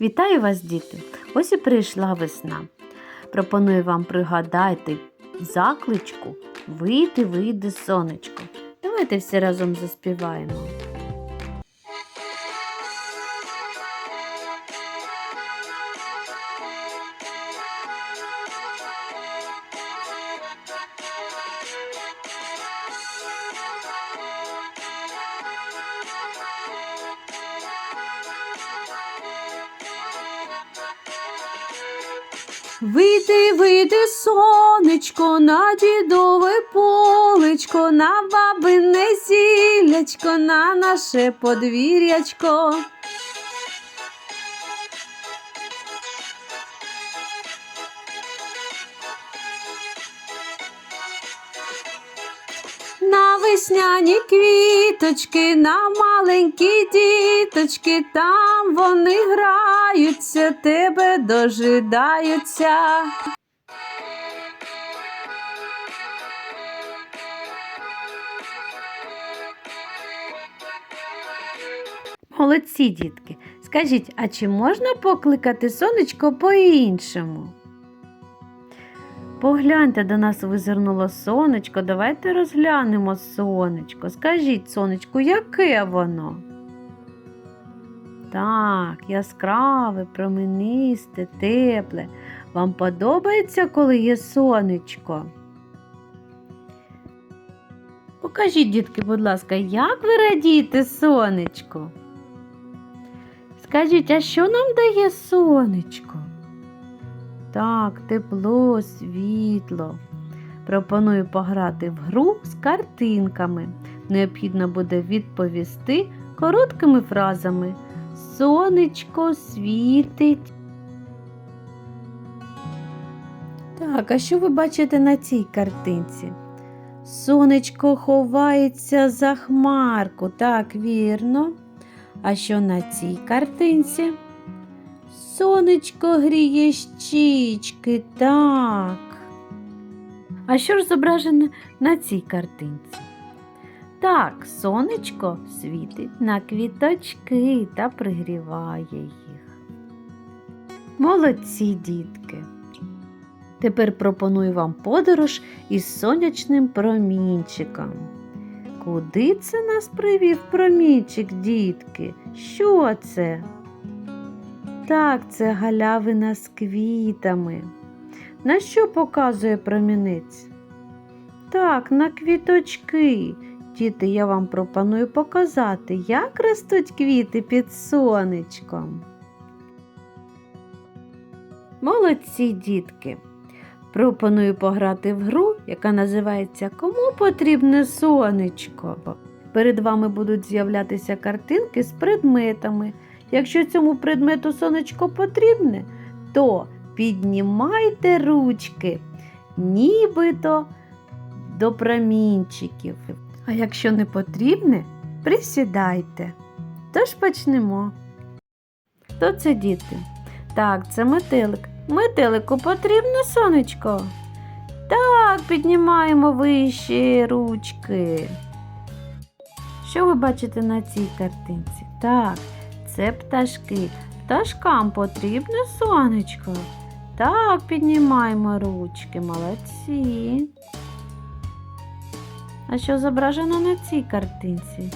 Вітаю вас, діти! Ось і прийшла весна. Пропоную вам пригадати закличку Вийти, вийде сонечко. Давайте всі разом заспіваємо. Вийди, вийди, сонечко, на дідове полечко, на бабине зілячко, на наше подвір'ячко. На весняні квіточки, на маленькі діточки, там вони граються, тебе дожидаються. Молодці, дітки! Скажіть, а чи можна покликати сонечко по-іншому? Погляньте, до нас визирнуло сонечко. Давайте розглянемо сонечко. Скажіть, сонечку, яке воно? Так, яскраве, променисте, тепле. Вам подобається, коли є сонечко? Покажіть, дітки, будь ласка, як ви радієте сонечко? Скажіть, а що нам дає сонечко? Так, тепло, світло. Пропоную пограти в гру з картинками. Необхідно буде відповісти короткими фразами. Сонечко світить. Так, а що ви бачите на цій картинці? Сонечко ховається за хмарку, так вірно. А що на цій картинці? Сонечко гріє щічки, так. А що ж зображено на цій картинці? Так, сонечко світить на квіточки та пригріває їх. Молодці, дітки! Тепер пропоную вам подорож із сонячним промінчиком. Куди це нас привів промінчик, дітки? Що це? Так, це галявина з квітами. На що показує промінець? Так, на квіточки. Діти, я вам пропоную показати, як ростуть квіти під сонечком. Молодці дітки. Пропоную пограти в гру, яка називається Кому потрібне сонечко. Перед вами будуть з'являтися картинки з предметами. Якщо цьому предмету сонечко потрібне, то піднімайте ручки, нібито до промінчиків. А якщо не потрібне, присідайте. Тож почнемо. Хто це діти? Так, це метелик. Метелику потрібне сонечко. Так, піднімаємо вище ручки. Що ви бачите на цій картинці? Так, це пташки. Пташкам потрібне сонечко. Так, піднімаємо ручки, молодці. А що зображено на цій картинці?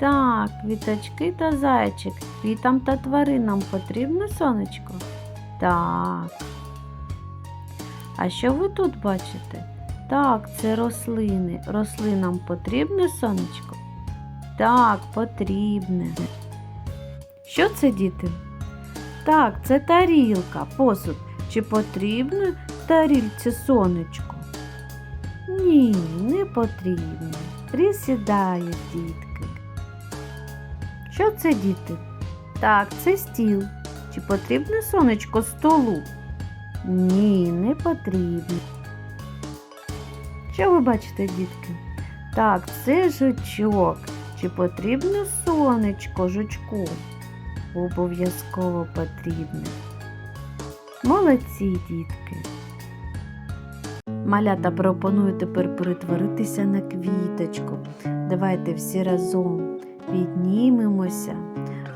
Так, квіточки та зайчик. Квітам та тваринам потрібне сонечко? Так. А що ви тут бачите? Так, це рослини. Рослинам потрібне сонечко? Так, потрібне. Що це, діти? Так, це тарілка, посуд. Чи потрібне тарілці сонечко? Ні, не потрібно. Присідають дітки. Що це, діти? Так, це стіл. Чи потрібне сонечко столу? Ні, не потрібно. Що ви бачите, дітки? Так, це жучок. Чи потрібне сонечко жучку? Обов'язково потрібне. Молодці, дітки. Малята пропоную тепер перетворитися на квіточку. Давайте всі разом піднімемося,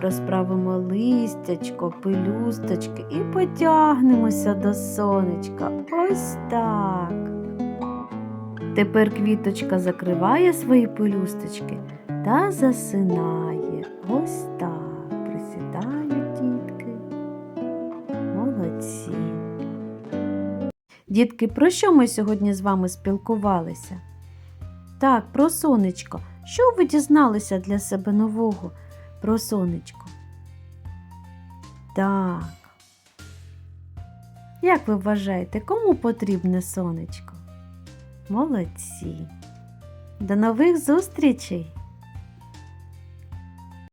розправимо листячко, пелюсточки і потягнемося до сонечка. Ось так. Тепер квіточка закриває свої пелюсточки та засинає. Ось так. Присідають дітки. Молодці. Дітки, про що ми сьогодні з вами спілкувалися? Так, про сонечко. Що ви дізналися для себе нового про сонечко? Так. Як ви вважаєте, кому потрібне сонечко? Молодці. До нових зустрічей!